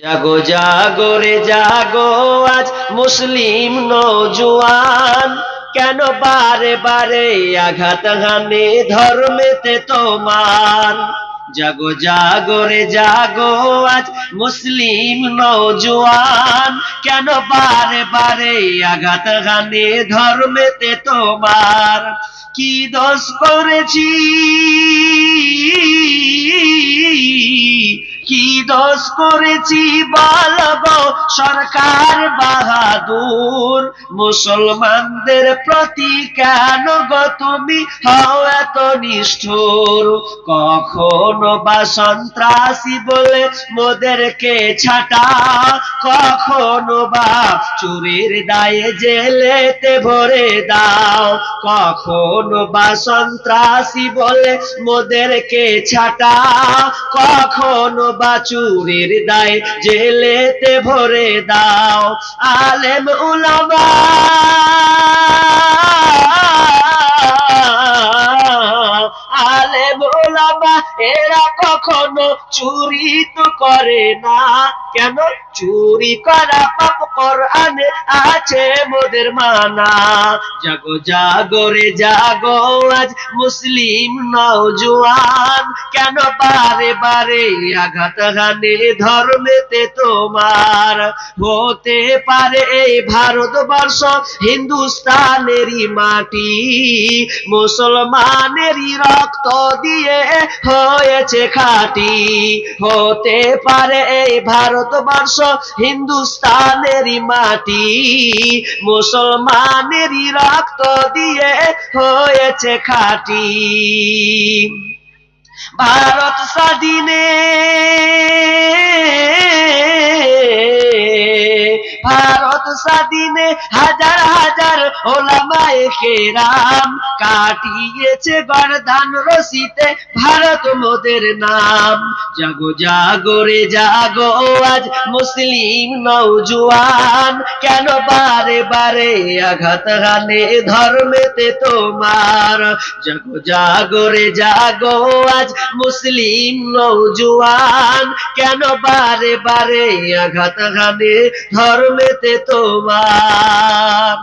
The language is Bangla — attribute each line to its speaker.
Speaker 1: জাগো জাগো রে, জাগো আজ মুসলিম নৌজওয়ান। কেন বারে বারে আঘাত হানে ধর্মেতে তোমার? জাগো জাগো রে, জাগো আজ মুসলিম নৌজওয়ান। কেন বারে বারে আঘাত হানে ধর্মেতে তোমার? কি দোষ করেছি? দোষ করেছি বলব, সরকার বাহাদুর। মুসলমানদের প্রতি কেন তুমি হও এত নিষ্ঠুর? কখনো বা সন্ত্রাসী বলে মোদেরকে ছাটা, কখনো বা চুরির দায়ে জেলেতে ভরে দাও। কখনো বা সন্ত্রাসী বলে মোদেরকে ছাটা, কখনো বা চুরির দায় জেলেতে ভরে দাও। আলেম উলামা। আলেম উলামা, এরা কখনো চুরি তো করে না। কেন? চুরি করা পাপ কোরআনে আছে মোদের মানা। জাগো জাগো রে, জাগো, আজ মুসলিম নওজোয়ান। কেন বারে বারে আঘাত হানে ধর্মেতে তোমার? হতে পারে এই ভারতবর্ষ হিন্দুস্তানেরই মাটি। মুসলমানেরই রক্ত দিয়ে হয়েছে খাঁটি। হতে পারে এই ভারতবর্ষ হিন্দুস্তানেরই মাটি মুসলমানেরই রক্ত দিয়ে হয়েছে খাটি। ভারত স্বাধীনে ভারত স্বাধীনে হাজার হাজার ওলামায়ে কেরাম কাটিয়েছে গরদান রসিতে ভারত মোদের নাম। জাগো জাগো রে, জাগো, আজ মুসলিম নৌজওয়ান কেন বারে বারে আঘাত হানে ধর্মেতে তোমার? জাগো জাগো রে, জাগো, আজ মুসলিম নৌজওয়ান কেন বারে বারে আঘাত হানে ধর্মেতে তোমার